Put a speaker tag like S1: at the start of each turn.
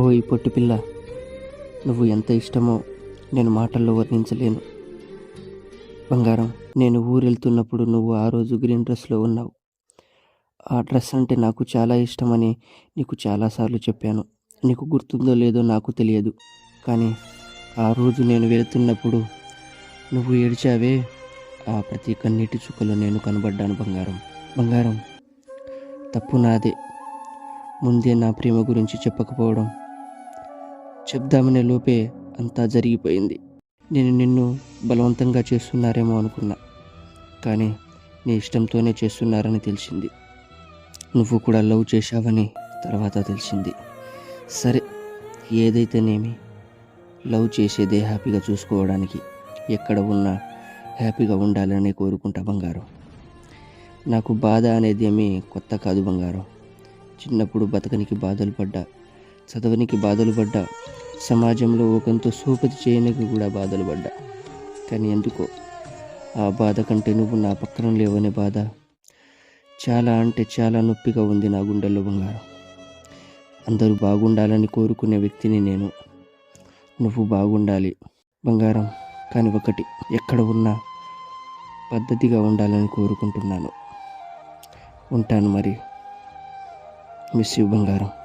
S1: ఓ ఈ నువ్వు ఎంత ఇష్టమో నేను మాటల్లో వర్ణించలేను. బంగారం నేను ఊరెళ్తున్నప్పుడు నువ్వు ఆ రోజు గ్రీన్ డ్రెస్లో ఉన్నావు. ఆ డ్రెస్ అంటే నాకు చాలా ఇష్టమని నీకు చాలాసార్లు చెప్పాను. నీకు గుర్తుందో లేదో నాకు తెలియదు. కానీ ఆ రోజు నేను వెళుతున్నప్పుడు నువ్వు ఏడ్చావే. ఆ ప్రతి కన్నీటి చుక్కలో నేను కనబడ్డాను బంగారం. బంగారం తప్పు నాదే. ముందే నా ప్రేమ గురించి చెప్పకపోవడం. చెప్దామనే లోపే అంతా జరిగిపోయింది. నేను నిన్ను బలవంతంగా చేస్తున్నారేమో అనుకున్నా. కానీ నీ ఇష్టంతోనే చేస్తున్నారని తెలిసింది. నువ్వు కూడా లవ్ చేశావని తర్వాత తెలిసింది. సరే ఏదైతేనేమి? లవ్ చేసేదే హ్యాపీగా చూసుకోవడానికి ఎక్కడ ఉన్నా హ్యాపీగా ఉండాలని కోరుకుంటా బంగారం. నాకు బాధ అనేది ఏమీ కొత్త కాదు బంగారం. చిన్నప్పుడు బతకనికి బాధలు పడ్డా చదవనికి బాధలు పడ్డా సమాజంలో ఒకంతో సూపతి చేయనికి కూడా బాధలు పడ్డా. కానీ ఎందుకో ఆ బాధ కంటే నువ్వు నా పక్కన లేవనే బాధ. చాలా అంటే చాలా నొప్పిగా ఉంది నా గుండెల్లో బంగారం. అందరూ బాగుండాలని కోరుకునే వ్యక్తిని నేను. నువ్వు బాగుండాలి బంగారం. కానీ ఒకటి ఎక్కడ ఉన్నా పద్ధతిగా ఉండాలని కోరుకుంటున్నాను. ఉంటాను మరి. Monsieur Bangarang.